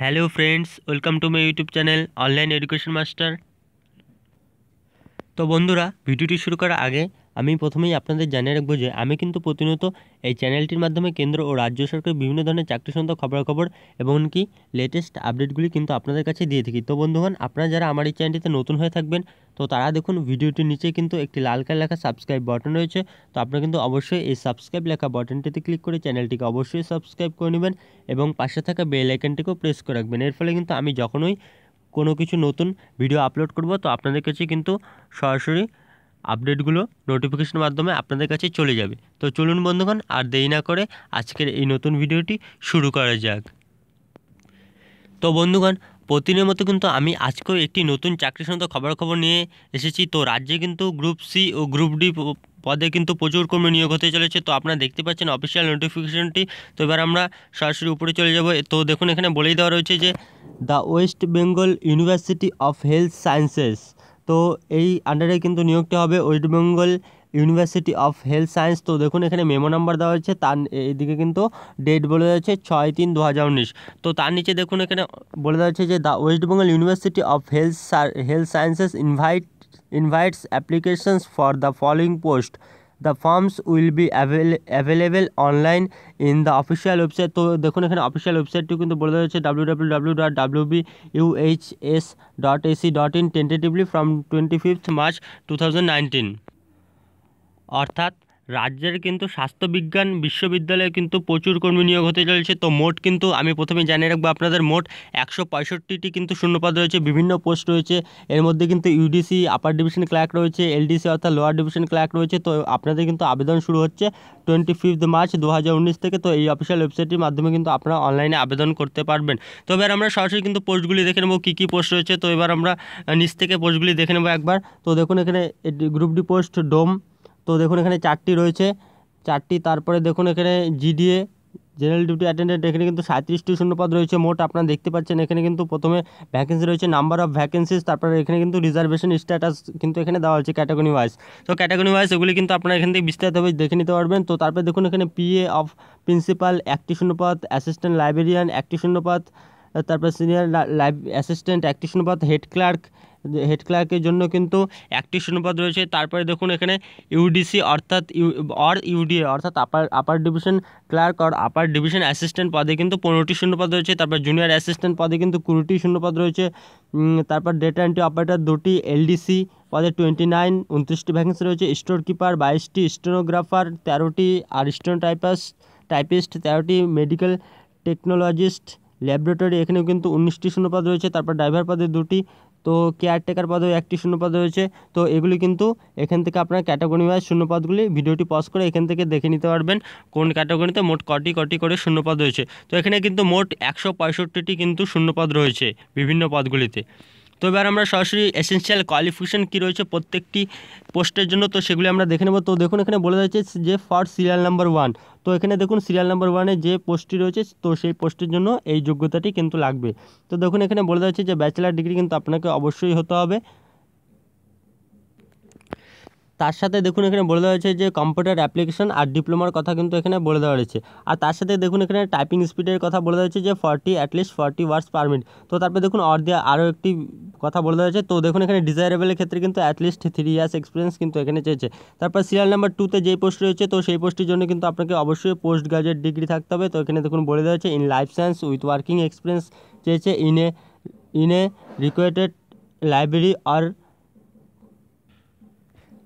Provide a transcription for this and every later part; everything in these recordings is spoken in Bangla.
Hello friends welcome to my YouTube channel online education master তো বন্ধুরা ভিডিওটি শুরু করার আগে আমি প্রথমেই আপনাদের জানিয়ে রাখব যে আমি কিন্তু প্রতিনিয়ত এই চ্যানেলটির মাধ্যমে কেন্দ্র ও রাজ্য সরকারের বিভিন্ন ধরনের চাকরি সংক্রান্ত খবরাখবর এবং কি লেটেস্ট আপডেটগুলি কিন্তু আপনাদের কাছে দিয়ে থাকি। তো বন্ধুগণ, আপনারা যারা আমার এই চ্যানেলটিতে নতুন হয়ে থাকবেন, তো তারা দেখুন ভিডিওটির নিচে কিন্তু একটি লাল কালার লেখা সাবস্ক্রাইব বাটন রয়েছে। তো আপনারা কিন্তু অবশ্যই এই সাবস্ক্রাইব লেখা বাটনটিতে ক্লিক করে চ্যানেলটিকে অবশ্যই সাবস্ক্রাইব করে নেবেন এবং পাশে থাকা বেল আইকনটিকেও প্রেস করে রাখবেন। এর ফলে কিন্তু আমি যখনই কোনো কিছু নতুন ভিডিও আপলোড করব, তো আপনাদের কাছে কিন্তু সরাসরি আপডেটগুলো নোটিফিকেশনের মাধ্যমে আপনাদের কাছে চলে যাবে। তো চলুন বন্ধুগণ, আর দেরি না করে আজকের এই নতুন ভিডিওটি শুরু করা যাক। তো বন্ধুগণ, প্রতিদিনের মতো কিন্তু আমি আজকেও একটি নতুন চাকরি সংক্রান্ত খবরাখবর নিয়ে এসেছি। তো রাজ্যে কিন্তু গ্রুপ সি ও গ্রুপ ডি পদে কিন্তু প্রচুর কর্মী নিয়োগ হতে চলেছে। তো আপনারা দেখতে পাচ্ছেন অফিসিয়াল নোটিফিকেশনটি তো এবার আমরা সরাসরি উপরে চলে যাব। তো দেখুন, এখানে বলেই দেওয়া রয়েছে যে the West Bengal university of health sciences তো এই আন্ডারে কিন্তু নিয়োগটি হবে West Bengal university of health science. তো দেখুন, এখানে মেমো নাম্বার দেওয়া হয়েছে, তার এদিকে কিন্তু ডেট বলে যাচ্ছে ছয় তিন দু হাজার উনিশ। তো তার নিচে দেখুন, এখানে বলে দেওয়া হচ্ছে যে the West Bengal university of health health sciences invite invites applications for the following post the forms will be avail, available online in the official website. তো দেখুন এখানে অফিসিয়াল ওয়েবসাইটটি কিন্তু বলে দেওয়া হচ্ছে W W W dot W B UHS dot AC dot in tentatively from twenty fifth March two thousand nineteen অর্থাৎ রাজ্যের কিন্তু স্বাস্থ্যবিজ্ঞান বিশ্ববিদ্যালয়ে কিন্তু প্রচুর কর্মী নিয়োগ হতে চলেছে। তো মোট কিন্তু আমি প্রথমে জানিয়ে রাখব আপনাদের, মোট একশো পঁয়ষট্টিটি কিন্তু শূন্যপদ রয়েছে, বিভিন্ন পোস্ট রয়েছে। এর মধ্যে কিন্তু ইউডিসি, আপার ডিভিশন ক্লার্ক রয়েছে, এলডিসি অর্থাৎ লোয়ার ডিভিশন ক্লার্ক রয়েছে। তো আপনাদের কিন্তু আবেদন শুরু হচ্ছে টোয়েন্টি ফিফথ মার্চ দু হাজার উনিশ থেকে। তো এই অফিসিয়াল ওয়েবসাইটের মাধ্যমে কিন্তু আপনারা অনলাইনে আবেদন করতে পারবেন। তো এবার আমরা সরাসরি কিন্তু পোস্টগুলি দেখে নেব, কী কী পোস্ট রয়েছে। তো এবার আমরা নিচ থেকে পোস্টগুলি দেখে নেব একবার। তো দেখুন এখানে গ্রুপ ডি পোস্ট, ডোম তো দেখুন এখানে চারটি রয়েছে। চারটি, তারপরে দেখুন এখানে জিডিএ, জেনারেল ডিউটি অ্যাটেন্ডেন্ট, এখানে কিন্তু সাঁত্রিশটি শূন্যপদ রয়েছে। মোট আপনারা দেখতে পাচ্ছেন এখানে কিন্তু প্রথমে ভ্যাকেন্সি রয়েছে নাম্বার অফ ভ্যাকেন্সিস তারপরে এখানে কিন্তু রিজার্ভেশন স্ট্যাটাস কিন্তু এখানে দেওয়া হচ্ছে ক্যাটাগরি ওয়াইজ তো ক্যাটাগরি ওয়াইজ এগুলি কিন্তু আপনারা এখান থেকে বিস্তারিতভাবে দেখে নিতে পারবেন। তো তারপরে দেখুন এখানে পিএ অফ প্রিন্সিপাল একটি শূন্যপদ অ্যাসিস্ট্যান্ট লাইব্রেরিয়ান একটি শূন্যপদ, তারপর সিনিয়র লাইভ অ্যাসিস্ট্যান্ট একটি শূন্যপদ হেড ক্লার্ক হেড ক্লার্কের জন্য কিন্তু একটি শূন্যপদ রয়েছে। তারপরে দেখুন এখানে ইউডিসি অর্থাৎ ইউ অর ইউডিএ অর্থাৎ upper upper division clerk or upper division assistant পদে কিন্তু পনেরোটি শূন্যপদ রয়েছে। তারপর জুনিয়র অ্যাসিস্ট্যান্ট পদে কিন্তু কুড়িটি শূন্যপদ রয়েছে। তারপর ডেটা এন্ট্রি অপারেটর দুটি এলডিসি পদে টোয়েন্টি নাইন উনত্রিশটি ভ্যাকেন্সি রয়েছে। স্টোর কিপার বাইশটি স্টেনোগ্রাফার তেরোটি, আর স্টোন টাইপাস টাইপিস্ট তেরোটি মেডিকেল টেকনোলজিস্ট ল্যাবরেটরি এখানেও কিন্তু উনিশটি শূন্যপদ রয়েছে। তারপর ড্রাইভার পদে দুটি তো কেয়ারটেকার পদেও একটি শূন্যপদ রয়েছে। তো এগুলি কিন্তু এখান থেকে আপনার ক্যাটাগরি ওয়াইজ শূন্যপদগুলি ভিডিওটি পজ করে এখান থেকে দেখে নিতে পারবেন কোন ক্যাটাগরিতে মোট কটি কটি করে শূন্যপদ রয়েছে। তো এখানে কিন্তু মোট একশো পঁয়ষট্টিটি কিন্তু শূন্যপদ রয়েছে বিভিন্ন পদগুলিতে। তো এবার আমরা সরাসরি এসেন্সিয়াল কোয়ালিফিকেশান কী রয়েছে প্রত্যেকটি পোস্টের জন্য, তো সেগুলি আমরা দেখে নেব। তো দেখুন, এখানে বলে যাচ্ছে যে ফার্স্ট সিরিয়াল নাম্বার ওয়ান তো এখানে দেখুন সিরিয়াল নাম্বার ওয়ানে যে পোস্টটি রয়েছে, তো সেই পোস্টের জন্য এই যোগ্যতাটি কিন্তু লাগবে। তো দেখুন, এখানে বলে যাচ্ছে যে ব্যাচেলার ডিগ্রি কিন্তু আপনাকে অবশ্যই হতে হবে। তার সাথে দেখুন এখানে বলে দেওয়া হয়েছে যে কম্পিউটার অ্যাপ্লিকেশন আর ডিপ্লোমার কথা কিন্তু এখানে বলে দেওয়া রয়েছে। আর তার সাথে দেখুন এখানে টাইপিং স্পিডের কথা বলে দেওয়া হয়েছে যে forty at least forty words per minute তো তারপরে দেখুন অর দিয়ে আরও একটি কথা বলে দেওয়া হয়েছে। তো দেখুন এখানে ডিজায়ারেবলের ক্ষেত্রে কিন্তু অ্যাটলিস্ট থ্রি ইয়ার্স এক্সপিরিয়েন্স কিন্তু এখানে চেয়েছে। তারপর সিরিয়াল নাম্বার টুতে যেই পোস্ট রয়েছে, তো সেই পোস্টের জন্য কিন্তু আপনাকে অবশ্যই পোস্ট গ্রাজুয়েট ডিগ্রি থাকতে হবে। তো এখানে দেখুন বলে দেওয়া হয়েছে in life science with working experience চেয়েছে। In A in A requited library or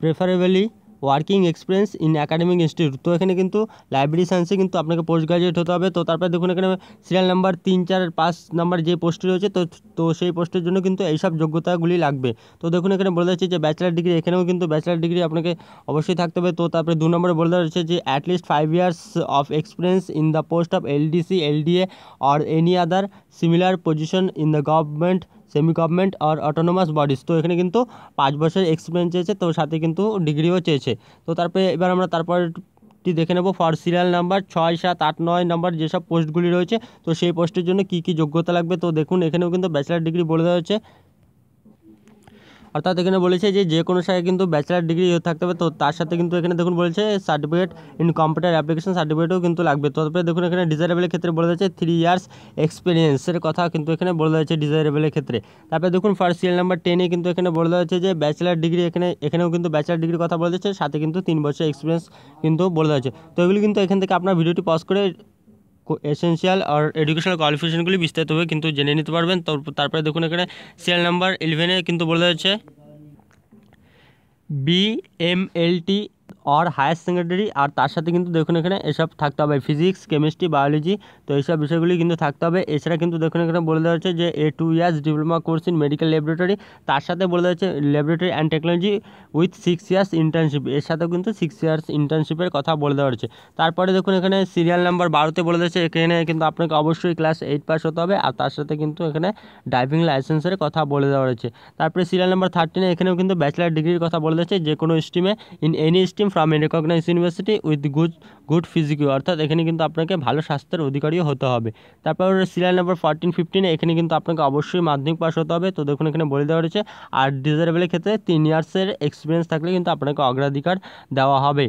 preferably working experience in academic institute তো এখানে কিন্তু লাইব্রেরি সায়েন্সে কিন্তু আপনাকে পোস্ট গ্রাজুয়েট হতে হবে। তো তারপরে দেখুন এখানে সিরিয়াল নাম্বার তিন, চার পাঁচ নাম্বার যে পোস্টটি রয়েছে, তো তো সেই পোস্টের জন্য কিন্তু এইসব যোগ্যতাগুলি লাগবে। তো দেখুন এখানে বলে যাচ্ছে যে ব্যাচেলার ডিগ্রি এখানেও কিন্তু ব্যাচেলার ডিগ্রি আপনাকে অবশ্যই থাকতে হবে। তো তারপরে দু নম্বরে বলে দেওয়া হচ্ছে যে at least five years of experience in the post of LDC LDA or any other similar position in the government semi government or autonomous bodies তো এখানে কিন্তু পাঁচ বছরের এক্সপিরিয়েন্স চেয়েছে, তো সাথে কিন্তু ডিগ্রিও চেয়েছে। তো তারপরে এবার আমরা তারপরটি দেখে নেব। ফর সিরিয়াল নাম্বার ছয়, সাত, আট, নয় নাম্বার যেসব পোস্টগুলি রয়েছে, তো সেই পোস্টের জন্য কী কী যোগ্যতা লাগবে? তো দেখুন, এখানেও কিন্তু ব্যাচেলার ডিগ্রি বলে দেওয়া হচ্ছে অর্থাৎ এখানে বলেছে যে যে কোনো শাখায় কিন্তু ব্যাচেলার ডিগ্রি থাকতে হবে, তো তার সাথে কিন্তু এখানে দেখুন বলেছে সার্টিফিকেট ইন কম্পিউটার অ্যাপ্লিকেশন সার্টিফিকেটও কিন্তু লাগবে। তারপরে দেখুন এখানে ডিজাইরেবলের ক্ষেত্রে বলে দিয়েছে থ্রি ইয়ার্স এক্সপিরিয়েন্সের কথা কিন্তু এখানে বলে দিয়েছে ডিজাইরেবলের ক্ষেত্রে। তারপরে দেখুন ফার্স্ট সিএল নাম্বার টেনে কিন্তু এখানে বলে দেওয়া হচ্ছে যে ব্যাচেলার ডিগ্রি এখানে, এখানেও কিন্তু ব্যাচেলার ডিগ্রির কথা বলে দিচ্ছে সাথে কিন্তু তিন বছর এক্সপিরিয়েন্স কিন্তু বলে দেওয়া হচ্ছে তো এগুলি কিন্তু এখান থেকে আপনার ভিডিওটি পজ করে এসেন্সিয়াল আর এডুকেশনাল কোয়ালিফিকেশনগুলি বিস্তারিতভাবে কিন্তু জেনে নিতে পারবেন তারপরে দেখুন এখানে সিরিয়াল নাম্বার ইলেভেনে কিন্তু বলে দেওয়া হচ্ছে B M L T or higher secondary আর তার সাথে কিন্তু দেখুন এখানে এসব থাকতে হবে ফিজিক্স কেমিস্ট্রি বায়োলজি তো এইসব বিষয়গুলি কিন্তু থাকতে হবে। এছাড়া কিন্তু দেখুন এখানে বলে দেওয়া হচ্ছে যে A two years diploma course in medical laboratory তার সাথে বলে দেওয়া হচ্ছে laboratory and technology with six years internship এর সাথেও কিন্তু সিক্স ইয়ার্স ইন্টার্নশিপের কথা বলে দেওয়া হচ্ছে তারপরে দেখুন এখানে সিরিয়াল নাম্বার বারোতে বলে দিচ্ছে এখানে কিন্তু আপনাকে অবশ্যই ক্লাস এইট পাস হতে হবে, আর তার সাথে কিন্তু এখানে ড্রাইভিং লাইসেন্সের কথা বলে দেওয়া হয়েছে। তারপরে সিরিয়াল নাম্বার থার্টিনে এখানেও কিন্তু ব্যাচেলার ডিগ্রির কথা বলে দিচ্ছে যে কোনো স্ট্রিমে in any stream from recognise university with good good physique অর্থাৎ এখানে কিন্তু আপনাকে ভালো স্বাস্থ্যের অধিকারীও হতে হবে। তারপর সিরিয়াল নাম্বার ফোরটিন ফিফটিনে এখানে কিন্তু আপনাকে অবশ্যই মাধ্যমিক পাস হতে হবে। তো দেখুন, এখানে বলে দেওয়া হয়েছে আর ডিজারেবলের ক্ষেত্রে তিন ইয়ার্সের এক্সপিরিয়েন্স থাকলে কিন্তু আপনাকে অগ্রাধিকার দেওয়া হবে।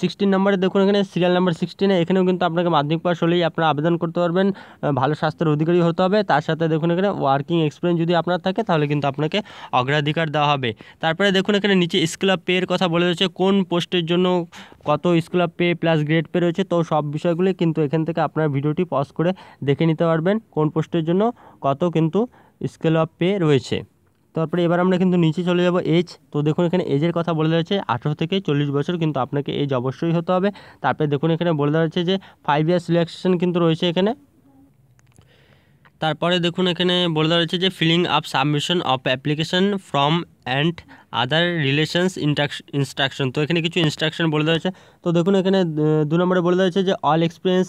সিক্সটিন নাম্বারে দেখুন এখানে সিরিয়াল নাম্বার সিক্সটিনে এখানেও কিন্তু আপনাকে মাধ্যমিক পাস হলেই আপনারা আবেদন করতে পারবেন। ভালো স্বাস্থ্যের অধিকারী হতে হবে। তার সাথে দেখুন এখানে ওয়ার্কিং এক্সপিরিয়েন্স যদি আপনার থাকে, তাহলে কিন্তু আপনাকে অগ্রাধিকার দেওয়া হবে। তারপরে দেখুন এখানে নিচে স্কুল অফ পের কথা বলে রয়েছে কোন পোস্টের জন্য কত scale of pay plus grade pay রয়েছে, তো সব বিষয়গুলি কিন্তু এখান থেকে আপনার ভিডিওটি পজ করে দেখে নিতে পারবেন, কোন পোস্টের জন্য কত কিন্তু স্কেল অফ পে রয়েছে। তারপরে এবার আমরা কিন্তু নিচে চলে যাব এজ তো দেখুন এখানে এজের কথা বলে দেওয়া হচ্ছে, আঠেরো থেকে চল্লিশ বছর কিন্তু আপনাকে এজ অবশ্যই হতে হবে। তারপরে দেখুন এখানে বলে দেওয়া হচ্ছে যে ফাইভ ইয়ার রিল্যাক্সেশন কিন্তু রয়েছে এখানে। তারপরে দেখুন এখানে বলে দেওয়া হয়েছে যে filling up submission of application form and other relations instruction তো এখানে কিছু ইনস্ট্রাকশন বলে দেওয়া হয়েছে তো দেখুন এখানে দু নম্বরে বলে দেওয়া হয়েছে যে all experience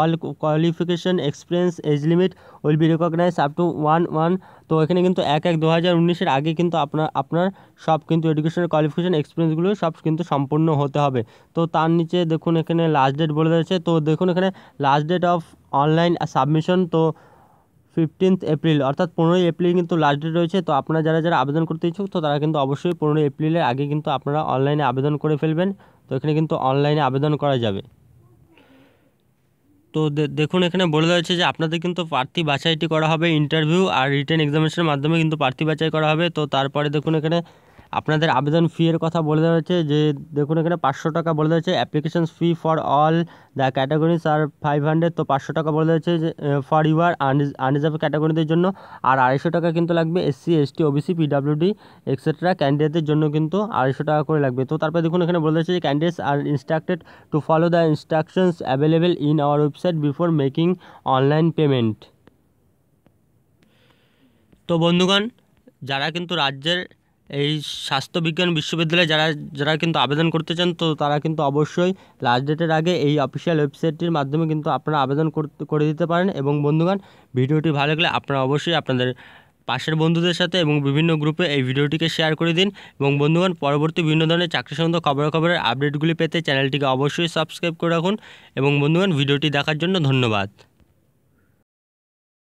all qualification experience age limit will be recognise up to one one তো এখানে কিন্তু এক এক দু হাজার উনিশের আগে কিন্তু আপনার আপনার সব কিন্তু এডুকেশনাল কোয়ালিফিকেশন এক্সপিরিয়েন্সগুলো সব কিন্তু সম্পূর্ণ হতে হবে। তো তার নিচে দেখুন এখানে লাস্ট ডেট বলে দেওয়া হয়েছে তো দেখুন এখানে last date of online submission তো ফিফটিন্থ এপ্রিল অর্থাৎ পনেরোই এপ্রিল কিন্তু লাস্ট ডেট রয়েছে। তো আপনারা যারা যারা আবেদন করতে ইচ্ছুক, তো তারা কিন্তু অবশ্যই পনেরোই এপ্রিলের আগে কিন্তু আপনারা অনলাইনে আবেদন করে ফেলবেন। তো এখানে কিন্তু অনলাইনে আবেদন করা যাবে। তো দেখুন, এখানে বলে দেওয়া হচ্ছে যে আপনাদের কিন্তু প্রার্থী বাছাইটি করা হবে ইন্টারভিউ আর রিটার্ন এক্সামিনেশনের মাধ্যমে কিন্তু প্রার্থী বাছাই করা হবে। তো তারপরে দেখুন এখানে আপনাদের আবেদন ফি এর কথা বলে দেওয়া হয়েছে যে, দেখুন এখানে পাঁচশো টাকা বলে দেওয়া হচ্ছে application fee for all the categories are five hundred তো পাঁচশো টাকা বলে দেওয়া হচ্ছে যে ফর ইউর আনরিজার্ভ ক্যাটাগরিদের জন্য। আর আড়াইশো টাকা কিন্তু লাগবে SC ST OBC PWD etcetera ক্যান্ডিডেটদের জন্য কিন্তু আড়াইশো টাকা করে লাগবে। তো তারপরে দেখুন এখানে বলে হচ্ছে যে candidates are instructed to follow the instructions available in our website before making online payment তো বন্ধুগণ, যারা কিন্তু রাজ্যের এই স্বাস্থ্যবিজ্ঞান বিশ্ববিদ্যালয়ে যারা যারা কিন্তু আবেদন করতে চান, তো তারা কিন্তু অবশ্যই লাস্ট ডেটের আগে এই অফিসিয়াল ওয়েবসাইটটির মাধ্যমে কিন্তু আপনারা আবেদন করে দিতে পারেন। এবং বন্ধুগণ, ভিডিওটি ভালো লাগলে আপনারা অবশ্যই আপনাদের পাশের বন্ধুদের সাথে এবং বিভিন্ন গ্রুপে এই ভিডিওটিকে শেয়ার করে দিন। এবং বন্ধুগণ, পরবর্তী বিভিন্ন ধরনের চাকরি সম্বন্ধে খবরাখবরের আপডেটগুলি পেতে চ্যানেলটিকে অবশ্যই সাবস্ক্রাইব করে রাখুন। এবং বন্ধুগণ, ভিডিওটি দেখার জন্য ধন্যবাদ।